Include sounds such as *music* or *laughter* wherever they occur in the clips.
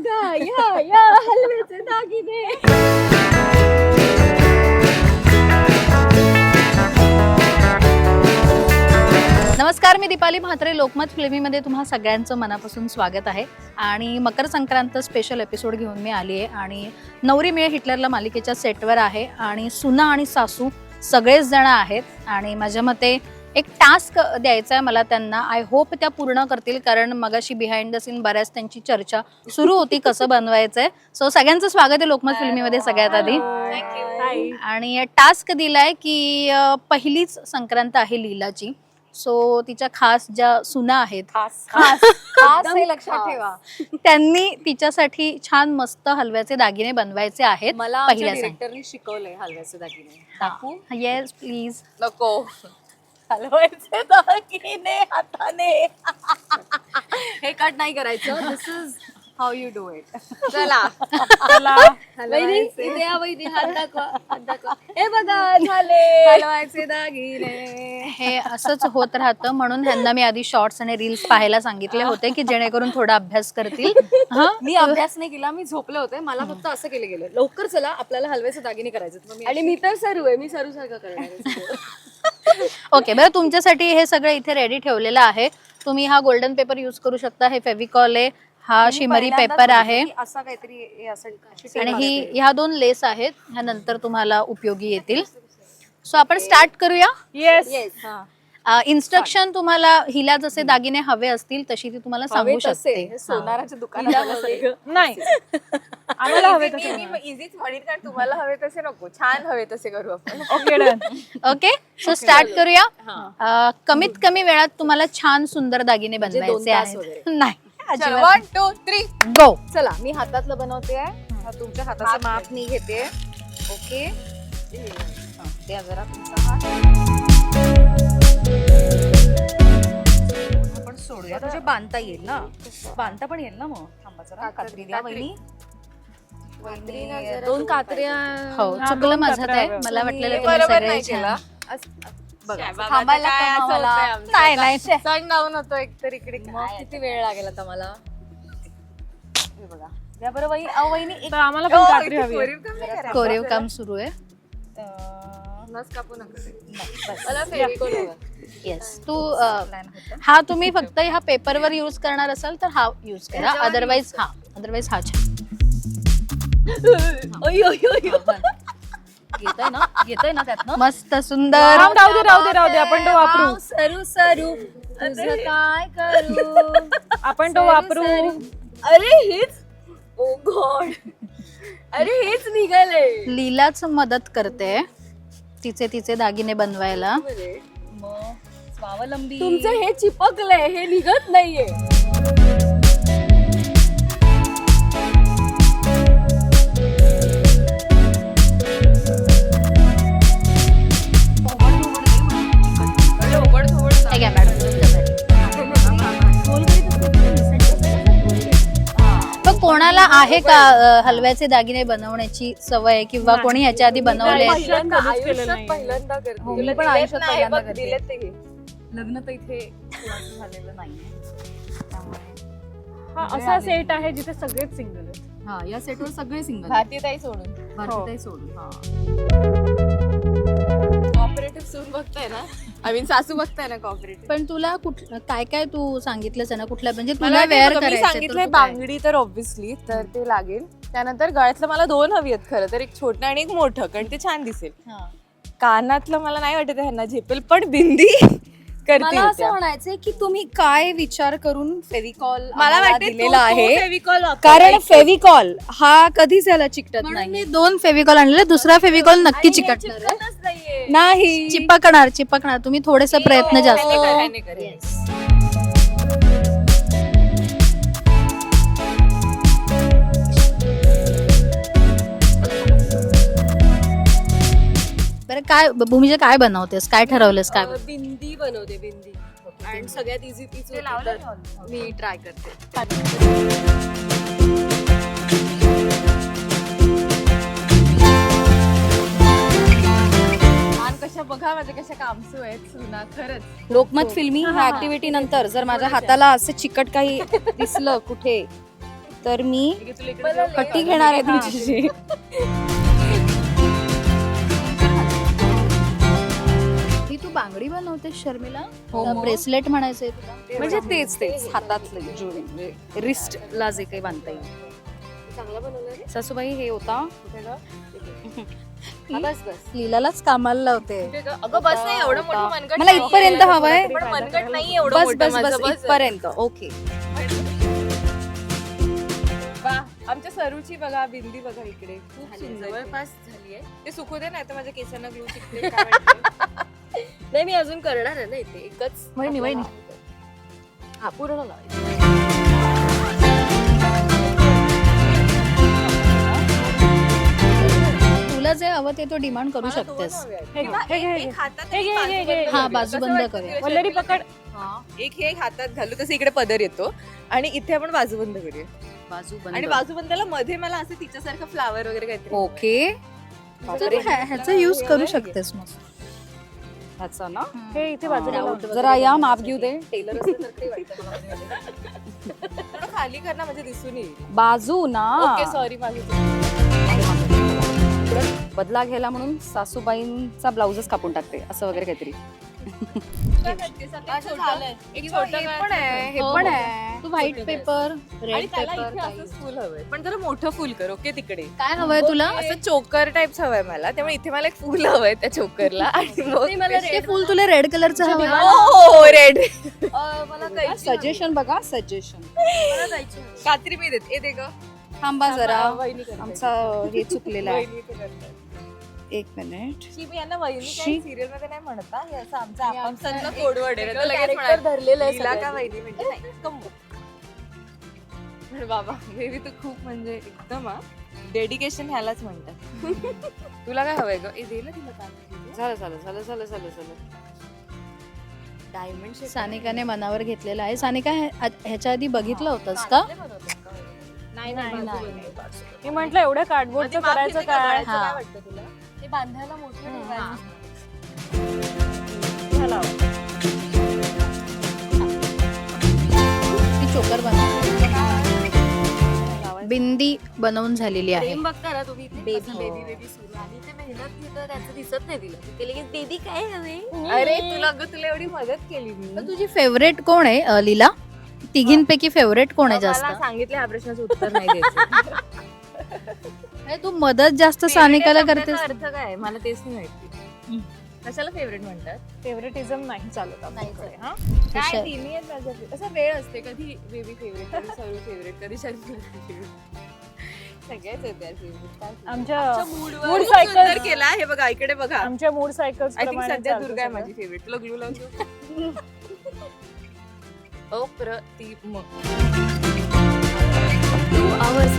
बघा या या हलव्याचे दागिने नमस्कार मी दीपाली म्हात्रे. लोकमत फिल्मीमध्ये तुम्हा सगळ्यांचं मनापासून स्वागत आहे. आणि मकर संक्रांत स्पेशल एपिसोड घेऊन मी आली आहे. आणि नवरी मिळे हिटलरला मालिकेच्या सेटवर आहे. आणि सुना आणि सासू सगळेच जण आहेत. आणि माझ्या मते एक टास्क द्यायचा आहे मला त्यांना. आय होप त्या पूर्ण करतील कारण मगाशी बिहाइंड द सीन बऱ्याच त्यांची चर्चा सुरू होती कसं बनवायचंय. सो सगळ्यांचं स्वागत आहे लोकमत फिल्मीमध्ये सगळ्यात आधी. आणि टास्क दिलाय की पहिलीच संक्रांत आहे लीलाची. सो तिच्या खास ज्या सुना आहेत. खास. *laughs* खास. खास हे लक्षात ठेवा. त्यांनी तिच्यासाठी छान मस्त हलव्याचे दागिने बनवायचे आहेत मला पहिल्या शिकवलंय हलव्याचे दागिने. येस प्लीज नको. हलवायचे दागिने हाताने. *laughs* हे कट नाही करायचं. This is how you do it चला. *laughs* वहिनी इथे या वहिनी. हात दाखवा हात दाखवा. हे बघा *laughs* झाले. हलवायचे दागिने. हे असंच होत राहतं. म्हणून ह्यांना मी आधी शॉर्ट्स आणि रील्स पाहायला सांगितले होते की जेणेकरून थोडा अभ्यास करतील. हं? मी अभ्यास नाही केला मी झोपले होते. मला फक्त असं केलं गेलं. लवकर चला आपल्याला हलव्याचे दागिने करायचे आणि मी तर सरू आहे. मी सरू सारखं करणार ओके बरं तुमच्यासाठी हे सगळं इथे रेडी ठेवलेलं आहे तुम्ही हा गोल्डन पेपर युज करू शकता हे फेविकॉल आहे हा शिमरी पेपर आहे असा काहीतरी हे असेल का? अशी आणि ही. ह्या दोन लेस आहेत ह्या नंतर तुम्हाला उपयोगी येतील सो आपण स्टार्ट करूया Yes. हा. इन्स्ट्रक्शन तुम्हाला हिला जसे दागिने हवे असतील तशी ती तुम्हाला सांगू. शकते. सोनाराच्या दुकानात *laughs* नाही. आम्हाला हवे तसे इझीच म्हणेन कारण तुम्हाला हवे तसे नको. छान हवे तसे करू आपण. Okay done okay so start करूया. अ, कमीत कमी वेळात तुम्हाला छान सुंदर दागिने म्हणजे बनवायचे आहेत. *laughs* नाही. वन टू थ्री गो चला मी हातातलं बनवते. हा तुमच्या हाताचं माप मी घेते. ओके हा, द्या जरा तुमचा हात. सोडूया. तुझे बांधता येईल ना? बांधता पण येईल ना मग? थांबा जरा. कात्री द्या वहिनी. वहिनी, दोन कात्र्या हो चुकलं माझं हव्या. मला वाटलेलं तुम्ही बरोबर सगळे नाही. केला. बघा. नाही डाऊन होतो एक तर इकडे. मग किती वेळ लागेल आता मला? हे बघा. द्या बरं वही अहो, वहिनी एक तर आम्हाला पण कात्री हवी कोरीव काम नाही करायचं. कोरीव काम सुरू आहे. अं, नस कापू नका. मला फेविकॉल हवं. येस तू अ, हा तुम्ही फक्त ह्या पेपरवर युज करणार असाल तर हा युज करा. ह्याच्यावर अदरवाइज हा. अदरवाइज हा छान. ओय, ओय, ओय, ओय. येतंय ना? येतंय ना त्यातनं? मस्त सुंदर. राहू राहू दे राहू दे राहू दे. आपण तो वापरू. सरू सरू. तुझं काय करू? आपण तो वापरू. अरे हेच? Oh God. अरे हेच निघालंय. लीलाच मदत करते. तिचे तिचे दागिने बनवायला. स्वावलंबी. तुमचं हे चिपकलंय हे निघत नाहीये. कोणाला आहे का अ, हलव्याचे दागिने बनवण्याची सवय किंवा कोणी ह्याच्या आधी बनवले? नाही. पहिल्यांदा कधीच केलेलं आयुष्यात नाहीये. पहिल्यांदा करते. हो, मी तुला पण दिलेत आयुष्यात नाही, पहिल्यांदा बघ, करते. दिलेत ते घे. लग्न तर इथे कोणाचं झालेलं नाहीये. हा असा सेट आहे जिथे सगळेच सिंगल आहेत. हा या सेटवर सगळे सिंगल भारतीताई सोडून. भारतीताई सोडून कॉपरेटिव्ह सून बघताय ना? आय मीन सासू बघताय ना कॉपरेटिव्ह पण तुला कुठ काय काय तू सांगितलंस ना कुठल्या म्हणजे मला तुला वेअर मी सांगितलंय बांगडी तर ऑब्व्हियसली तर ते लागेल. त्यानंतर गळ्यातलं मला दोन हवी आहेत खरं तर एक छोटं आणि एक मोठं कारण ते छान दिसेल. कानातलं मला नाही वाटत ह्यांना झेपेल पण बिंदी करतील मला असं त्या. म्हणायचंय की तुम्ही काय विचार करून फेविकॉल मला वाटते दिलेला आहे. फेविकॉल कारण फेविकॉल हा कधीच याला चिकटत म्हणून नाही. मी दोन फेविकॉल आणलेले दुसरा फेविकॉल नक्की चिकटणार आहे. नाही. चिपकणार चिपकणार. तुम्ही थोडेसे प्रयत्न जास्त काय भूमीचे काय बनवतेस? काय ठरवलेस? काय? बिंदी बनवते बिंदी. आणि सगळ्यात इझी तीच मी ट्राय करते. छान कशा बघा माझ्या कशा कामसू आहेत सुना खरंच. लोकमत फिल्मी ह्या ऍक्टिव्हिटी नंतर जर माझ्या हाताला असं चिकट काही दिसलं कुठे तर मी पट्टी घेणार आहे तुमच्याशी. तू बांगडी बनवते शर्मिला. हो मग. ब्रेसलेट म्हणायचंय तुला. म्हणजे तेच तेच. हातातलं जुळी म्हणजे रिस्टला जे काही बांधता येईल. सासूबाई हे होता. *laughs* लीलालाच कामाला लावते. अगं बस नाही एवढं मोठं मनगट मला नाहीये. इथपर्यंत हवंय पण मनगट नाही एवढं बस मोठं बस माझं, बस. इथपर्यंत. ओके. वा आमच्या सरूची बघा बिंदी बघा इकडे. खूप झाली, सुंदर. जवळपास झालीये ते सुकू दे नाही तर माझ्या केसांना ग्लू चिकते? *laughs* नाही मी अजून करणार आहे ना इथे. एकच वहिनी, वहिनी. हा पूर्ण लावायचं तुला जे हवं ते तो डिमांड करू शकतेस. हे घे, हे घे, हे घे. एक हातात हे आणि घे, हे घे, हे घे. बाजूबंद हा करूया. बाजूबंद वल्लरी? पकड. एक हे एक हातात घालू तसं इकडे पदर येतो. आणि इथे आपण बाजूबंद करूया. बाजू आणि बाजूबंदाला मध्ये मला असं तिच्यासारखं फ्लावर वगैरे काहीतरी ओके तू ह्या- ह्याचा यूज करू शकतेस मग ह्याचा ना. हे इथे बाजूला. जरा या माप घेऊ दे. *laughs* टेलर खाली म्हणजे दिसून येईल. बाजू ना. सॉरी बदला घ्यायला म्हणून सासूबाईंचा ब्लाउजच कापून टाकते असं वगैरे काहीतरी. असं झालंय. एक छोटं हे पण आहे हे हो, पण हो. आहे. तू white paper red paper full हवंय. पण जरा मोठं फुल कर ओके तिकडे. काय हवंय तुला? असं चोकर टाईप हवंय मला. त्यामुळे इथे मला एक फुल हवंय त्या चोकरला *laughs* आणि मग ते फुल तुला रेड कलरचं हवं हो रेड *laughs* मला कैची सजेशन बघा सजेशन. कात्री मी देते. दे ग. थांबा जरा. आमचा हे चुकलेला आहे. एक मिनिट. शी, मी यांना वहिनी शी. काही सिरियलमध्ये नाही म्हणत हा. असं आमचं आपापसातलं आमचं कोडवर्ड आहे. एक नाही तर लगेच character म्हणाल, धरलेलं आहे लीला का सगळ्यांनी. वहिनी म्हणजे नाही कम्मू पण *laughs* बाबा बेबी तू खूप म्हणजे एकदम डेडिकेशन ह्यालाच म्हणतात. *laughs* तुला काय हवंय ग? ए दे ना तिला काय झालं झालं झालं झालं झालं झालं. डायमंड सानिकाने मनावर घेतलेलं आहे. सानिका हे- आ- ह्याच्या आधी बघितलं होतंस का? नाही नाही, नाही मी म्हंटल एवढ्या कार्डबोर्डचं करायचं काय. वाटतं तुला? बांधायला मोठं ठेवायचं. चोकर बनव बिंदी बनवून झालेली आहे. प्रेम बघता ना तुम्ही इथे. Baby. कसं बेबी बेबी सुरू आणि ते मेहनत घेतं त्याचं दिसत नाही तिला. ते लगेच बेबी काय हवे अरे तुला ग तुला एवढी मदत केली मी. तर तुझी फेवरेट कोण आहे अ, लीला? तिघींपैकी फेवरेट कोण आहे जास्त? सांगितलं ह्या प्रश्नाचं उत्तर नाही द्यायचं. *laughs* अरे, तू मदत जास्त सानिकाला करतेस. अर्थ काय मला तेच नाही माहिती. कशाला फेवरेट म्हणतात? फेवरेटिझम नाही चालत आपल्याकडे, हा? काय तिन्ही आहेत माझ्या असं वेळ असते कधी बेबी फेवरेट कधी सर्व फेवरेट कधी शर्मी सगळ्याच? आमच्या मूड मूड सायकल केला हे बघा इकडे बघा. आमच्या मूड आय थिंक सध्या दुर्गा आहे माझी फेवरेट तुला ग्लू लावून अप्रतिम. टू आवर्स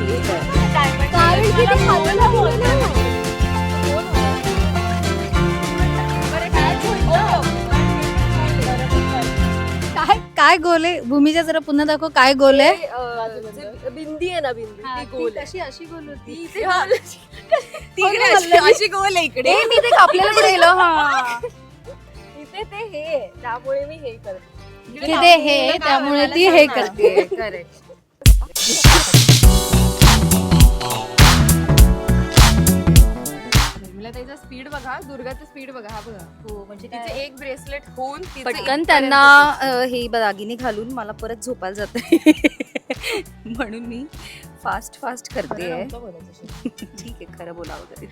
काय काय गोल? आहे भूमीच्या जरा पुन्हा दाखव काय गोल? आहे बिंदी आहे ना बिंदी ती गोल आहे. अशी गोल होती? ती तिकडे अशी- अशी गोल आहे इकडे. मी ते कापलेलं कुठे गेलं हा. इथे ते हे आहे. त्यामुळे मी हे करते. की ते हे त्यामुळे ती हे करते. *laughs* करेक्ट त्याचा स्पीड बघा दुर्गाचा स्पीड बघा हा बघा. हो म्हणजे तिचे एक ब्रेसलेट होऊन तिचं पटकन इथपर्यंत त्यांना अ, हे दागिने घालून मला परत झोपायला जात *laughs* म्हणून मी फास्ट फास्ट करते. नव्हतं बोलायचं. ठीक आहे खरं बोलावं तरी.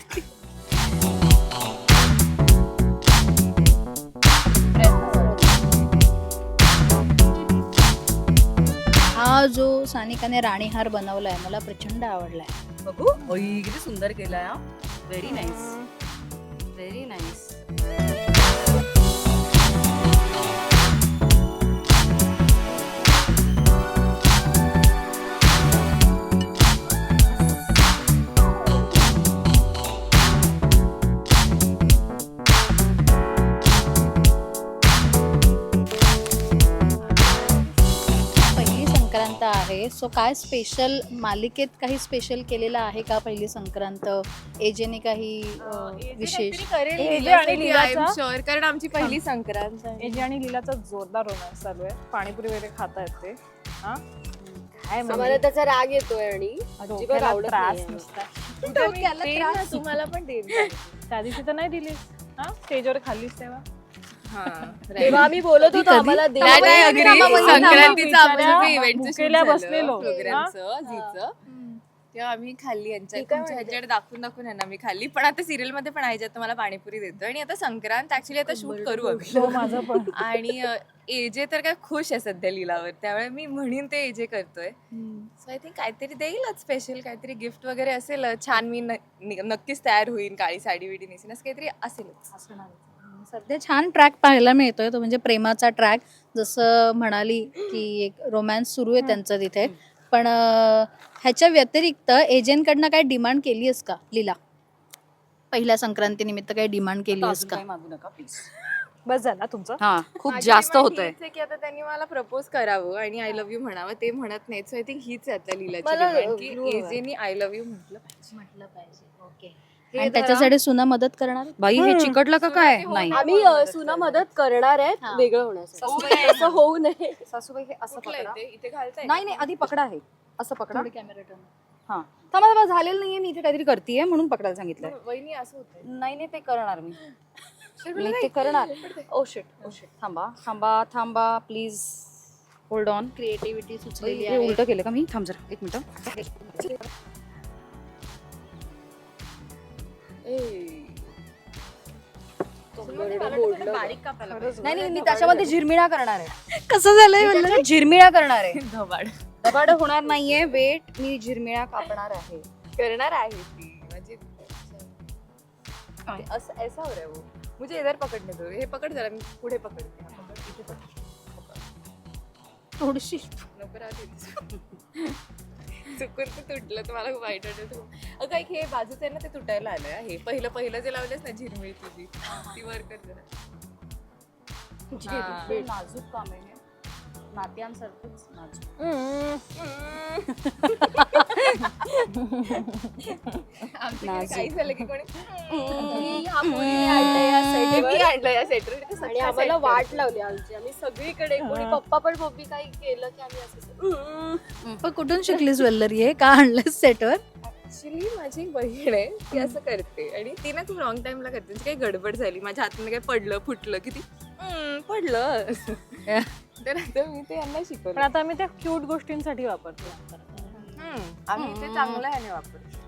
हा जो सानिकाने राणीहार बनवलाय मला प्रचंड आवडलाय. बघू. ओई, किती सुंदर केलाय हा. Very nice. Very nice. आहे. सो काय स्पेशल मालिकेत काही स्पेशल केलेलं आहे का पहिली संक्रांत? एजेने काही अ, विशेष करेल जे लीलासाठी, आणि लीलाचा- कारण आमची पहिली संक्रांत आहे. एजी आणि लीलाचा जोरदार रोमॅन्स चालू आहे. पाणीपुरी वगैरे खाता येते हा? काय म्हणजे? त्याचा राग येतोय आणि अजिबात डोक्याला आवडत त्रास नाहीये. नुसता. देईन ना, तुम्हाला पण देईन त्या दिवशी तर नाही दिलीस हा? स्टेजवर खाल्लीस तेव्हा? *laughs* तेव्हा आम्ही बोलत होतो आम्हाला संक्रांतीचं जे shoot भुकेल्या झालं, बसलेलो. प्रोग्रामचं, झीचं. तेव्हा आम्ही खाल्ली यांच्या तुमच्या ह्याच्याकडे दाखवून दाखवून यांना मी खाल्ली. पण आता सिरियलमध्ये पण आहे मला पाणीपुरी देतो आणि आता संक्रांत ऍक्च्युली आता शूट करू आम्ही. हो माझं पण. *laughs* आणि एजे तर काय खुश आहे सध्या लिलावर त्यामुळे मी म्हणून ते एजे करतोय. सो आय थिंक काहीतरी देईलच स्पेशल काहीतरी गिफ्ट वगैरे असेल छान मी न- नि- नक्कीच तयार होईन काळी साडी विडी नेसीन असं काहीतरी असेलच सध्या छान ट्रॅक पाहायला मिळतोय तो म्हणजे प्रेमाचा ट्रॅक जसं म्हणाली की एक रोमॅन्स सुरू आहे त्यांचं तिथे. पण अं, ह्याच्या व्यतिरिक्त एजंटकडनं काय डिमांड केली आहेस का लीला? पहिल्या संक्रांतीनिमित्त काही डिमांड केली आहेस का? मागू नका प्लीज बस झाला तुमचं. हा खूप माझी जास्त demand होतंय. हीच आहे की आता त्यांनी मला प्रपोज करावं आणि आय लव्ह यू म्हणावं ते म्हणत नाहीत. सो आय थिंक हीच आहे आता लीलाची demand की. एजेनी आय लव्ह यू म्हटलं पाहिजे. म्हटलं पाहिजे. ओके हे आणि. त्याच्यासाठी सुना मदत करणार? बाई हे चिकटलं का काय? नाही. आम्ही अ, सुना मदत करणार आहेत वेगळं होण्यासाठी. असं होऊ नये. सासूबाई हे असं पकडा. इथे इथे घालताय नाही नाही आधी पकडा हे. असं पकडा. कॅमेरा हा. थांबा थांबा झालेलं नाहीये. मी इथे काहीतरी करतेय म्हणून पकडायला सांगितलंय. वहिनी असं होतंय. नाही नाही ते करणार मी. मी ते करणार. ओ शिट ओ शिट थांबा थांबा थांबा. प्लीज होल्ड ऑन क्रिएटिव्हिटी सुचलेली हे आहे. उलट केलं का मी? थांब जरा. एक मिनिट. नाही नाही मी त्याच्यामध्ये झिरमिळा करणार आहे कसं झालंय म्हणलं त्याच्यात झिरमिळा करणार आहे धबाड दबाड होणार नाहीये वेट मी झिरमिळा कापणार आहे करणार आहे ती म्हणजे असं ऐसा हो रहा है वो मुझे इधर पकडने दो हे पकड जरा मी पुढे पकडते हा, पकड, इथे पकड. थोडीशी नको राहू चुकून ते तुटलं तर मला खूप वाईट वाटत अगं एक हे बाजूचं आहे ना ते तुटायला आलंय. हा. पहिलं पहिलं जे लावलंस ना झिरमिळी तुझी ती वर कर जरा. नाजूक काम आहे. नात्यांसारखंच नाजूक आमच्याकडे काही झालं की कोणी ह्या मुलीने आणलंय या set वर. मी आणलं या सेटवर आणि आम्हाला वाट लावली आमची. आम्ही सगळीकडे कोणी पप्पा पण मम्मी काही केलं की आम्ही असं पण कुठून शिकलीस वल्लरी हे? का आणलंस सेटवर ऍक्च्युली माझी एक बहीण आहे ती असं करते. आणि ती ना खूप रॉंग टाइमला करते. म्हणजे काही गडबड झाली. माझ्या हातून काही पडलं फुटलं की ती "हम्म, पडलं. तर आता मी ते यांना पण शिकवलं आता आम्ही त्या क्यूट गोष्टींसाठी वापरतो. हम्म, आम्ही ते चांगलं ह्याने वापरतो.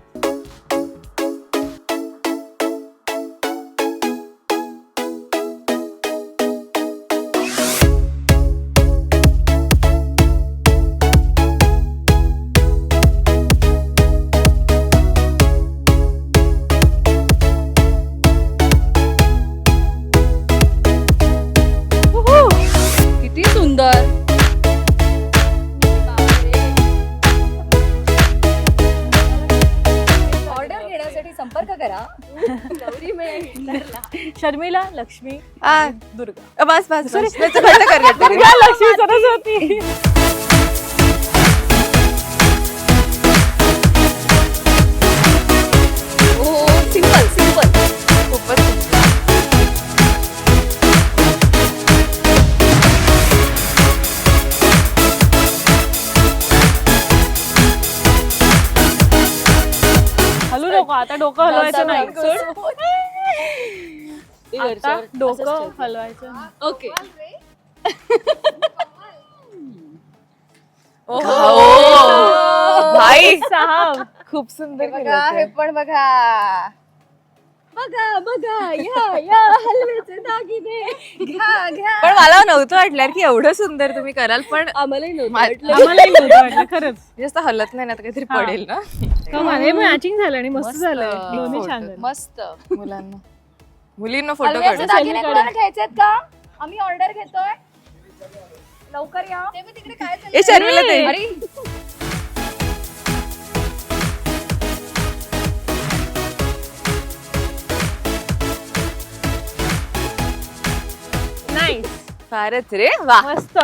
शर्मिला लक्ष्मी आ, दुर्गा बस बस बस. त्याचं बंद. दुर्गा लक्ष्मी सरस्वती हो सिंपल सिंपल खूपच simple. हलू नको आता डोकं हलवायचं डोकं हलवायचं. ओके. भाई *laughs* साहेब खूप सुंदर केलं ते. पण बघा. बघा बघा या या हलव्याचे दागिने. घ्या घ्या. पण मला नव्हतं वाटलं की एवढं सुंदर तुम्ही कराल पण आम्हालाही नव्हतं वाटलं. *laughs* खरंच. जास्त हलत नाही ना तर काहीतरी हा. पडेल ना. कमाल. हे मॅचिंग झालं आणि मस्त. झालंय. दोन्ही. छान झाले मस्त मुलांना. मुलींना फोटो हलव्याचे काढू दागिने. कोणाला घ्यायचे आहेत का? आम्ही ऑर्डर घेतोय. लवकर या. तिकडे काय चाललंय? ए शर्मिला ते. अरे. नाही फारच रे वा. मस्त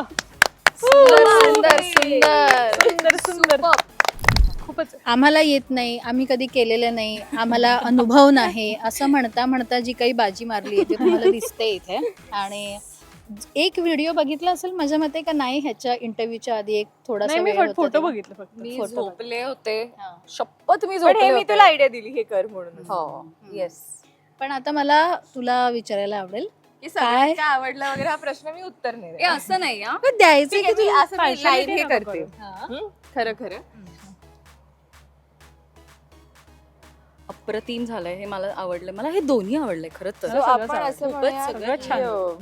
सुंदर सुंदर सुंदर सुंदर खूपच आम्हाला येत नाही आम्ही कधी केलेलं नाही आम्हाला अनुभव नाही असं म्हणता म्हणता जी काही बाजी मारली आहे ती तुम्हाला दिसते इथे. आणि एक व्हिडिओ बघितला असेल माझ्या मते का नाही ह्याच्या इंटरव्ह्यूच्या आधी एक थोडासा नाही मी वेळ होता फोटो? बघितले फक्त. मी Photo झोपले होते. हा. शपथ मी पण हे झोपले मी होते. तुला आयडिया दिली हे कर म्हणून. हो येस पण आता मला तुला विचारायला आवडेल की सगळ्यात काय? आवडलं वगैरे हा प्रश्न मी उत्तर नाही देणार. असं नाही हा. द्यायचं ठीक की आहे, मी तुला असं मी हे नको करते. करू. हा. हं? खरं खरं. अप्रतिम झालंय हे मला आवडलं मला हे दोन्ही आवडलंय खरंच तर So आपण आवडलं. असं खूपच म्हणूया सगळं की, छान. अं,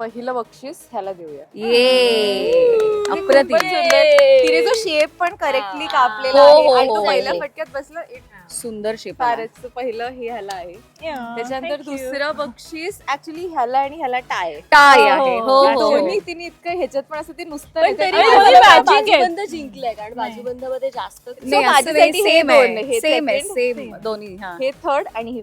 पहिलं बक्षीस ह्याला देऊया. ये. अप्रतिम खूपच सुंदर. तिने जो शेप पण करेक्टली कापलेला हो, आहे हो, आणि हो, तो हो. पहिल्या फटक्यात बसला it सुंदर शेप फारच पहिलं हे ह्याला आहे. त्याच्यानंतर दुसरं बक्षीस ऍक्च्युली ह्याला आणि ह्याला टाय टाय आहे. हो हो दोन्ही तिने इतकं ह्याच्यात पण असं ते नुसतं पण ह्याच्यात- तरी आणि दोन्ही मला matching आहेत. बाजूबंद जिंकलंय कारण बाजूबंदामध्ये जास्त So नाही, माझ्यासाठी हे दोन आहे. हे सेम आहे second, सेम दोन्ही हा. हे थर्ड आणि हे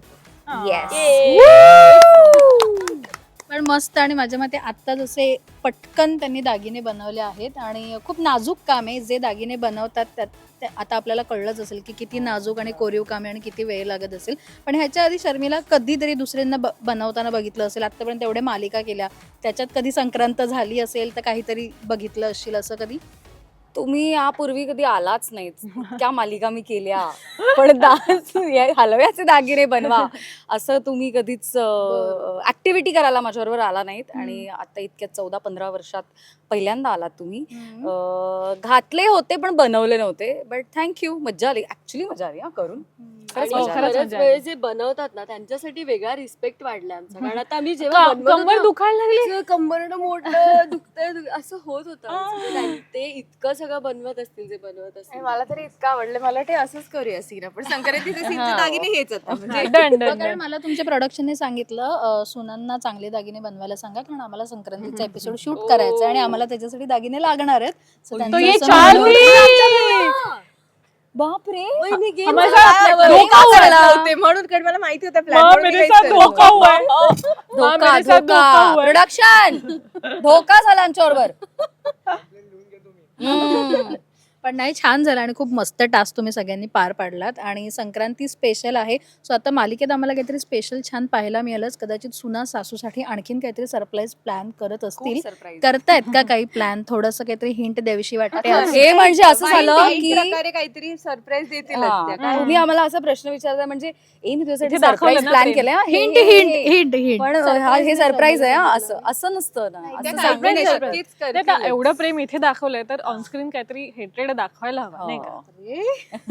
पण मस्त आणि माझ्या मते आत्ता जसे पटकन त्यांनी दागिने बनवले आहेत आणि खूप नाजूक काम आहे. जे दागिने बनवतात त्यात ते आता आपल्याला कळलंच असेल की किती नाजूक आणि कोरीव काम आहे आणि किती वेळ लागत असेल. पण ह्याच्या आधी शर्मिला कधीतरी दुसऱ्यांना ब बनवताना बघितलं असेल. आत्तापर्यंत एवढ्या मालिका केल्या. त्याच्यात कधी संक्रांत झाली असेल तर काहीतरी बघितलं असशील असं कधी? तुम्ही यापूर्वी कधी आलाच नाहीत. त्या मालिका मी केल्या. पण डान्स हलव्याचे दागिने बनवा. असं तुम्ही कधीच ऍक्टिव्हिटी करायला माझ्याबरोबर आला नाहीत. आणि आता इतक्या चौदा पंधरा वर्षात पहिल्यांदा आलात तुम्ही. अं, घातले होते पण बनवले नव्हते. बट थँक्यू मज्जा आली. ऍक्च्युली मजा आली हा करून. खरंच आणि मजा आली. खरंच बरेच मजा वेळ. जे बनवतात ना त्यांच्यासाठी वेगळा रिस्पेक्ट वाढला आमचा. कारण आता आम्ही जेव्हा कंबर दुखायला लागली? कंबरनं मोठं *laughs* दुखतंय असं होत होतं. आमचं. आणि ते इतकं सगळं बनवत असतील जे बनवत आणि असतील मला तरी इतकं आवडलं. मला ते असंच करूया सीन आपण संक्रांतीचे *laughs* सीनचे दागिने हेच आता म्हणजे *laughs* डन डन कारण मला तुमच्या प्रोडक्शनने सांगितलं अं, सुनांना चांगले दागिने बनवायला सांगा कारण आम्हाला संक्रांतीचा एपिसोड शूट करायचा आहे आणि आम्हाला त्याच्यासाठी दागिने लागणार आहेत. So त्यांचं ये असं बापरे! हमारे साथ आपल्यावर. होते म्हणून कारण मला माहिती होतं माँ प्लॅन मेरे साथ धोखा हुआ है. माँ धोका मेरे साथ धोखा धोका. हुआ है. *laughs* प्रोडक्शन धोका झाला आमच्याबरोबर. *laughs* हम्म. पण नाही छान झालं आणि खूप मस्त टास्क तुम्ही सगळ्यांनी पार पाडलात. आणि संक्रांती स्पेशल आहे. सो आता मालिकेत आम्हाला काहीतरी स्पेशल छान पाहायला मिळालंच. कदाचित सुना सासूसाठी आणखीन काहीतरी सरप्राईज प्लॅन करत असतील. करतायत का काही प्लॅन थोडस काहीतरी हिंट द्यावीशी वाटते? हे म्हणजे असं झालं की काहीतरी सरप्राईज देतील तुम्ही आम्हाला असा प्रश्न विचारताय म्हणजे ए मी तुझ्यासाठी सरप्राईज प्लॅन. केलाय? हिंट हिंट हिंट हिंट पण हा हे सरप्राईज आहे हा, असं असं नसतं ना. एवढं प्रेम इथे दाखवलंय तर ऑनस्क्रीन काहीतरी हेट्रेड दाखवायला हवं नाही का? हो.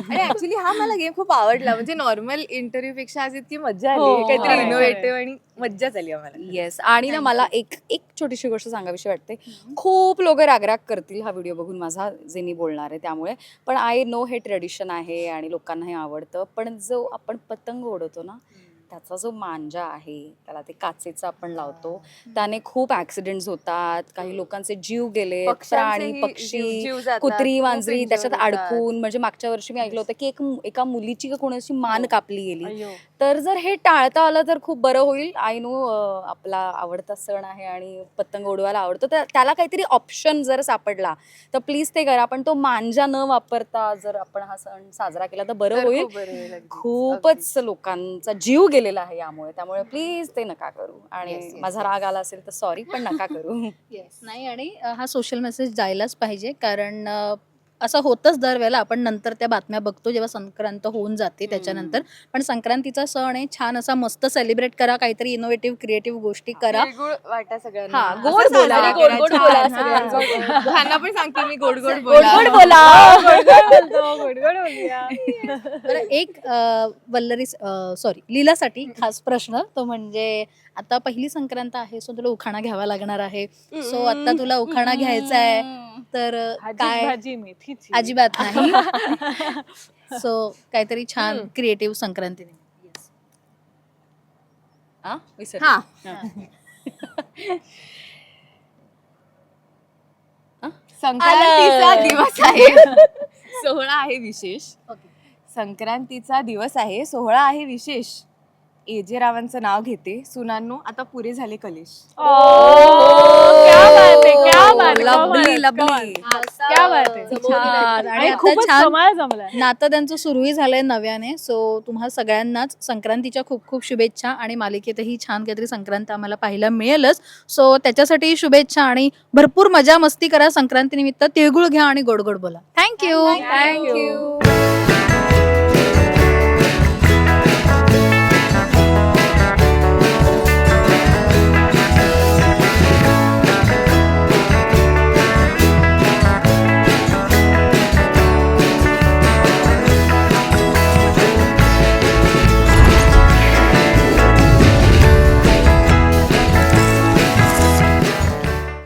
आणि ऍक्च्युली हा मला गेम खूप आवडला. म्हणजे नॉर्मल इंटरव्ह्यू पेक्षा आज इतकी मजा हो, आली काहीतरी इनोव्हेटिव्ह आणि मज्जा झाली आम्हाला. येस आणि ना मला एक एक छोटीशी गोष्ट सांगावीशी वाटते. खूप लोक रागराग करतील हा व्हिडिओ बघून माझा जे मी बोलणार आहे त्यामुळे. पण आय नो हे ट्रेडिशन आहे आणि लोकांना हे आवडतं. पण जो आपण पतंग उडवतो ना त्याचा जो मांजा आहे त्याला ते काचेचा आपण लावतो. त्याने खूप ऍक्सिडेंट्स होतात. काही लोकांचे जीव गेले प्राणी पक्षी कुत्री मांजरी त्याच्यात. अडकून म्हणजे मागच्या वर्षी मी ऐकलं होतं की एक एका मुलीची का कोणाची मान कापली गेली. तर जर हे टाळता आलं तर खूप बरं होईल. आय नो आपला आवडता सण आहे आणि पतंग उडवायला आवडतो. तर त्याला काहीतरी ऑप्शन जर सापडला तर प्लीज ते करा. पण तो मांजा न वापरता जर आपण हा सण साजरा केला तर बरं होईल. खूपच लोकांचा जीव गेलेला आहे यामुळे. त्यामुळे प्लीज ते नका करू. आणि माझा राग आला असेल तर सॉरी पण नका करू. *laughs* नाही आणि हा सोशल मेसेज जायलाच पाहिजे. कारण असं होतच दरवेळेला. आपण नंतर त्या बातम्या बघतो जेव्हा संक्रांत होऊन जाते त्याच्यानंतर. पण संक्रांतीचा सण आहे छान असा मस्त सेलिब्रेट करा काहीतरी इनोव्हेटिव्ह क्रिएटिव्ह गोष्टी करा. वाटा सगळ्यांना. हा, गोड बोला. गोड गोड. ह्यांना पण सांगते मी गोड गोड *laughs* गोड बोला. गोड बोला बोलूया. एक वल्लरी सॉरी लीलासाठी खास प्रश्न तो म्हणजे आता पहिली संक्रांत आहे सो तुला उखाणा घ्यावा लागणार आहे. सो आता तुला उखाणा घ्यायचा आहे. तर काय? भाजी मेथीची अजिबात नाही. *laughs* सो काहीतरी छान क्रिएटिव्ह संक्रांती हा, विसरले. हा. संक्रांतीचा दिवस आहे. सोहळा आहे विशेष. संक्रांतीचा दिवस आहे सोहळा आहे विशेष. एजे रावांचं नाव घेते. सुनांनो आता पुरे झाले कलेश. क्या बात आहे क्या बात आहे, लवली कमाल, कमाल. लवली क्या बात आहे. छान. आणि आणि आता खूपच छान कमाल जमलाय. नातं त्यांचं सुरूही झालंय नव्याने. सो तुम्हा सगळ्यांनाच संक्रांतीच्या खूप खूप शुभेच्छा आणि मालिकेतही छान काहीतरी संक्रांत आम्हाला पाहायला मिळेलच. सो त्याच्यासाठी शुभेच्छा आणि भरपूर मजा मस्ती करा. संक्रांतीनिमित्त तिळगुळ घ्या आणि गोड गोड बोला थँक्यू थँक्यू